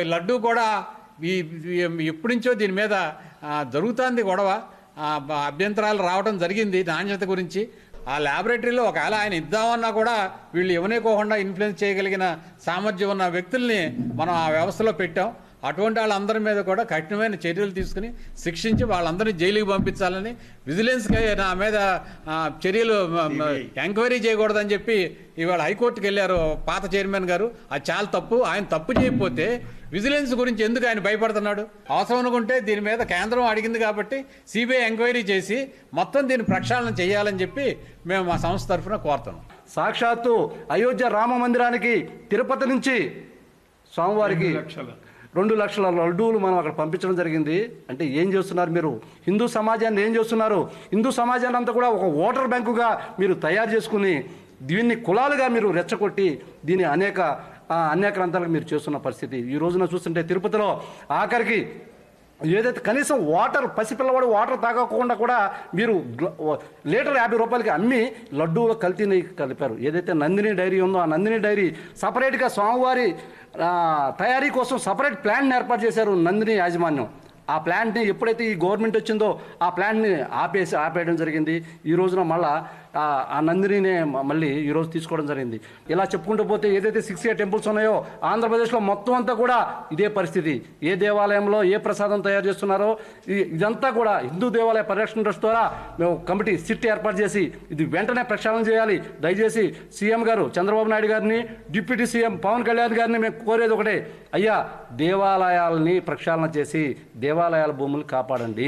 ఈ లడ్డు కూడా ఈ ఎప్పటి నుంచో దీని మీద జరుగుతుంది జరుగుతోంది గొడవ. అభ్యంతరాలు రావడం జరిగింది నాణ్యత గురించి. ఆ ల్యాబొరేటరీలో ఒకవేళ ఆయన ఇద్దామన్నా కూడా వీళ్ళు ఇవ్వనేకోకుండా ఇన్ఫ్లుయెన్స్ చేయగలిగిన సామర్థ్యం ఉన్న వ్యక్తుల్ని మనం ఆ వ్యవస్థలో పెట్టాం. అటువంటి వాళ్ళందరి మీద కూడా కఠినమైన చర్యలు తీసుకుని శిక్షించి వాళ్ళందరినీ జైలుకి పంపించాలని విజిలెన్స్కి నా మీద చర్యలు ఎంక్వైరీ చేయకూడదని చెప్పి ఇవాళ హైకోర్టుకి వెళ్ళారు పాత చైర్మన్ గారు. అది చాలా తప్పు. ఆయన తప్పు చేయకపోతే విజిలెన్స్ గురించి ఎందుకు ఆయన భయపడుతున్నాడు? అవసరం అనుకుంటే దీని మీద కేంద్రం అడిగింది కాబట్టి సిబిఐ ఎంక్వైరీ చేసి మొత్తం దీన్ని ప్రక్షాళన చేయాలని చెప్పి మేము మా సంస్థ తరఫున కోరుతున్నాం. సాక్షాత్తు అయోధ్య రామ మందిరానికి తిరుపతి నుంచి స్వామివారికి రెండు లక్షల లడ్డూలు మనం అక్కడ పంపించడం జరిగింది. అంటే ఏం చేస్తున్నారు మీరు? హిందూ సమాజాన్ని ఏం చేస్తున్నారు? హిందూ సమాజాన్ని అంతా కూడా ఒక ఓటర్ బ్యాంకుగా మీరు తయారు చేసుకుని దీన్ని కులాలుగా మీరు రెచ్చగొట్టి దీన్ని అనేక అనేక ప్రాంతాలకు మీరు చేస్తున్న పరిస్థితి. ఈ రోజున చూస్తుంటే తిరుపతిలో ఆఖరికి ఏదైతే కనీసం వాటర్ పసిపిల్లవాడు వాటర్ తాగకుండా కూడా మీరు లీటర్ యాభై రూపాయలకి అమ్మి లడ్డూలో కల్తీని కలిపారు. ఏదైతే నందిని డైరీ ఉందో ఆ నందిని డైరీ సపరేట్గా స్వామివారి తయారీ కోసం సపరేట్ ప్లాన్ ఏర్పాటు చేశారు నందిని యాజమాన్యం. ఆ ప్లాంట్ని ఎప్పుడైతే ఈ గవర్నమెంట్ వచ్చిందో ఆ ప్లాంట్ని ఆపేసి ఆపేయడం జరిగింది. ఈ రోజున మళ్ళా ఆ ఆ నందినినే మళ్ళీ ఈరోజు తీసుకోవడం జరిగింది. ఇలా చెప్పుకుంటూ పోతే ఏదైతే సిక్స్ ఏ టెంపుల్స్ ఉన్నాయో ఆంధ్రప్రదేశ్లో మొత్తం అంతా కూడా ఇదే పరిస్థితి. ఏ దేవాలయంలో ఏ ప్రసాదం తయారు చేస్తున్నారో ఇదంతా కూడా హిందూ దేవాలయ పరిరక్షణ ట్రస్ట్ ద్వారా మేము కమిటీ సిట్ ఏర్పాటు చేసి ఇది వెంటనే ప్రక్షాళన చేయాలి. దయచేసి సీఎం గారు చంద్రబాబు నాయుడు గారిని డిప్యూటీ సీఎం పవన్ కళ్యాణ్ గారిని మేము కోరేది ఒకటే. అయ్యా దేవాలయాలని ప్రక్షాళన చేసి దేవాలయాల భూములు కాపాడండి.